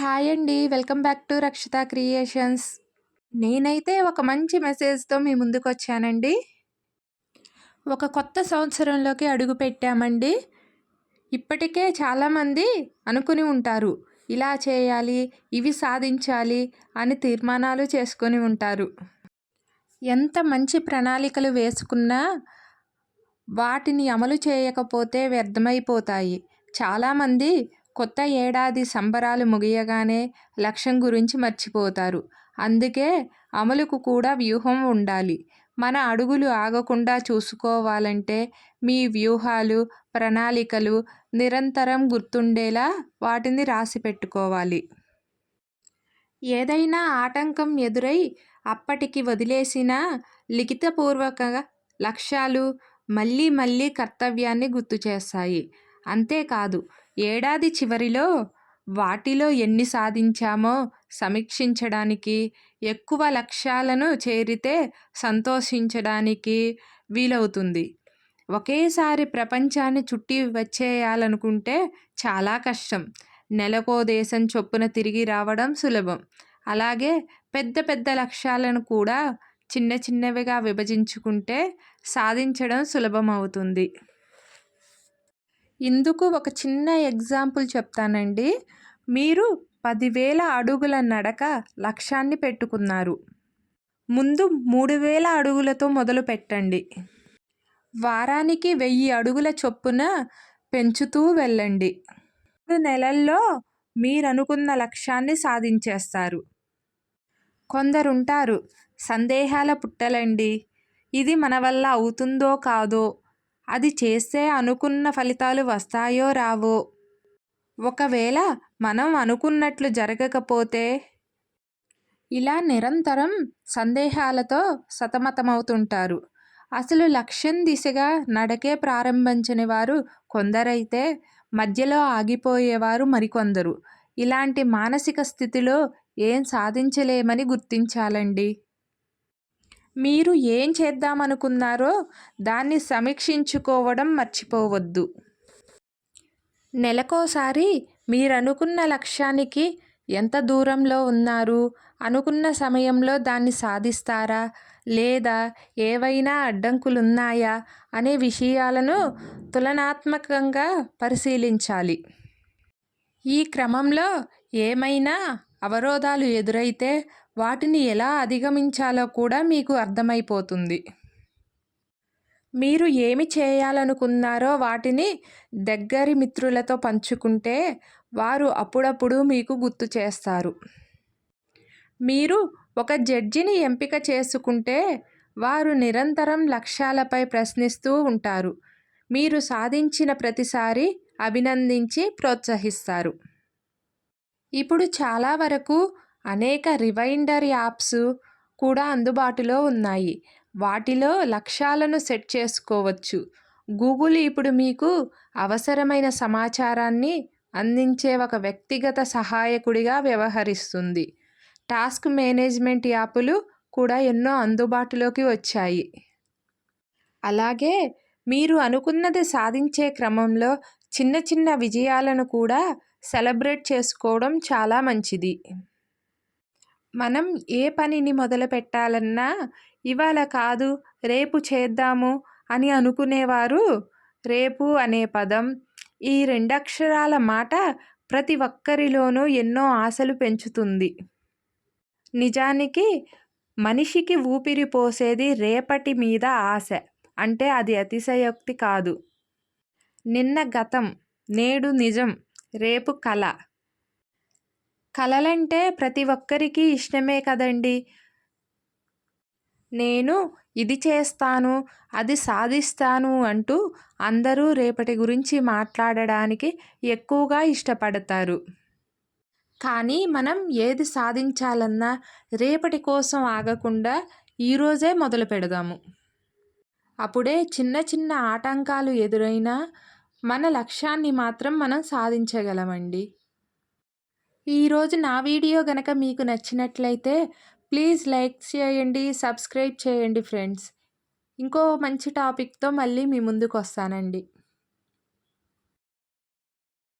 Hi అండి. Welcome back to Rakshita creations. నేనైతే ఒక మంచి మెసేజ్‌తో మీ ముందుకు వచ్చానండి ఒక కొత్త సంవత్సరంలోకి అడుగు పెట్టామండి. ఇప్పటికే చాలామంది అనుకుని ఉంటారు. ఇలా చేయాలి, ఇవి సాధించాలి అని తీర్మానాలు చేసుకొని ఉంటారు. ఎంత మంచి ప్రణాళికలు వేసుకున్నా వాటిని అమలు చేయకపోతే వ్యర్థమైపోతాయి. చాలామంది కొత్త ఏడాది సంబరాలు ముగియగానే లక్ష్యం గురించి మర్చిపోతారు. అందుకే అమలుకు కూడా వ్యూహం ఉండాలి. మన అడుగులు ఆగకుండా చూసుకోవాలంటే మీ వ్యూహాలు, ప్రణాళికలు నిరంతరం గుర్తుండేలా వాటిని రాసి పెట్టుకోవాలి ఏదైనా ఆటంకం ఎదురై అప్పటికి వదిలేసిన లిఖితపూర్వక లక్ష్యాలు మళ్ళీ మళ్ళీ కర్తవ్యాన్ని గుర్తు చేస్తాయి అంతేకాదు ఏడాది చివరిలో వాటిలో ఎన్ని సాధించామో సమీక్షించడానికి, ఎక్కువ లక్ష్యాలను చేరితే సంతోషించడానికి వీలవుతుంది. ఒకేసారి ప్రపంచాన్ని చుట్టి వచ్చేయాలనుకుంటే చాలా కష్టం. నెలకో దేశం చొప్పున తిరిగి రావడం సులభం. అలాగే పెద్ద పెద్ద లక్ష్యాలను కూడా చిన్న చిన్నవిగా విభజించుకుంటే సాధించడం సులభమవుతుంది. ఇందుకు ఒక చిన్న ఎగ్జాంపుల్ చెప్తానండి. మీరు పదివేల అడుగుల నడక లక్ష్యాన్ని పెట్టుకున్నారు. ముందు మూడు వేల అడుగులతో మొదలు పెట్టండి వారానికి వెయ్యి అడుగుల చొప్పున పెంచుతూ వెళ్ళండి. మూడు నెలల్లో మీరనుకున్న లక్ష్యాన్ని సాధించేస్తారు. కొందరుంటారు సందేహాల పుట్టలండి. ఇది మన వల్ల అవుతుందో కాదో, అది చేస్తే అనుకున్న ఫలితాలు వస్తాయో రావో, ఒకవేళ మనం అనుకున్నట్లు జరగకపోతే ఇలా నిరంతరం సందేహాలతో సతమతమవుతుంటారు. అసలు లక్ష్యం దిశగా నడకే ప్రారంభించని వారు కొందరైతే మధ్యలో ఆగిపోయేవారు మరికొందరు. ఇలాంటి మానసిక స్థితిలో ఏం సాధించలేమని గుర్తించాలండి. మీరు ఏం చేద్దామనుకున్నారో దాన్ని సమీక్షించుకోవడం మర్చిపోవద్దు. నెలకోసారి మీరనుకున్న లక్ష్యానికి ఎంత దూరంలో ఉన్నారు, అనుకున్న సమయంలో దాన్ని సాధిస్తారా లేదా ఏవైనా అడ్డంకులున్నాయా అనే విషయాలను తులనాత్మకంగా పరిశీలించాలి. ఈ క్రమంలో ఏమైనా అవరోధాలు ఎదురైతే వాటిని ఎలా అధిగమించాలో కూడా మీకు అర్థమైపోతుంది. మీరు ఏమి చేయాలనుకున్నారో వాటిని దగ్గరి మిత్రులతో పంచుకుంటే వారు అప్పుడప్పుడు మీకు గుర్తు చేస్తారు మీరు ఒక జడ్జిని ఎంపిక చేసుకుంటే వారు నిరంతరం లక్ష్యాలపై ప్రశ్నిస్తూ ఉంటారు. మీరు సాధించిన ప్రతిసారి అభినందించి ప్రోత్సహిస్తారు. ఇప్పుడు చాలా వరకు అనేక రివైండర్ యాప్స్ కూడా అందుబాటులో ఉన్నాయి. వాటిలో లక్ష్యాలను సెట్ చేసుకోవచ్చు. గూగుల్ ఇప్పుడు మీకు అవసరమైన సమాచారాన్ని అందించే ఒక వ్యక్తిగత సహాయకుడిగా వ్యవహరిస్తుంది. టాస్క్ మేనేజ్మెంట్ యాపులు కూడా ఎన్నో అందుబాటులోకి వచ్చాయి. అలాగే మీరు అనుకున్నది సాధించే క్రమంలో చిన్న చిన్న విజయాలను కూడా సెలబ్రేట్ చేసుకోవడం చాలా మంచిది. మనం ఏ పనిని మొదలుపెట్టాలన్నా ఇవాళ కాదు రేపు చేద్దాము అని అనుకునేవారు రేపు అనే పదం, ఈ రెండక్షరాల మాట ప్రతి ఒక్కరిలోనూ ఎన్నో ఆశలు పెంచుతుంది. నిజానికి మనిషికి ఊపిరి పోసేది రేపటి మీద ఆశ అంటే అది అతిశయోక్తి కాదు. నిన్న గతం, నేడు నిజం, రేపు కళ కళలంటే ప్రతి ఒక్కరికి ఇష్టమే కదండీ. నేను ఇది చేస్తాను, అది సాధిస్తాను అంటూ అందరూ రేపటి గురించి మాట్లాడడానికి ఎక్కువగా ఇష్టపడతారు. కానీ మనం ఏది సాధించాలన్నా రేపటి కోసం ఆగకుండా ఈరోజే మొదలు పెడదాము అప్పుడే చిన్న చిన్న ఆటంకాలు ఎదురైనా మన లక్ష్యాన్ని మాత్రం మనం సాధించగలమండి. ఈరోజు నా వీడియో గనక మీకు నచ్చినట్లయితే ప్లీజ్ లైక్ చేయండి, సబ్స్క్రైబ్ చేయండి ఫ్రెండ్స్. ఇంకో మంచి టాపిక్తో మళ్ళీ మీ ముందుకు వస్తానండి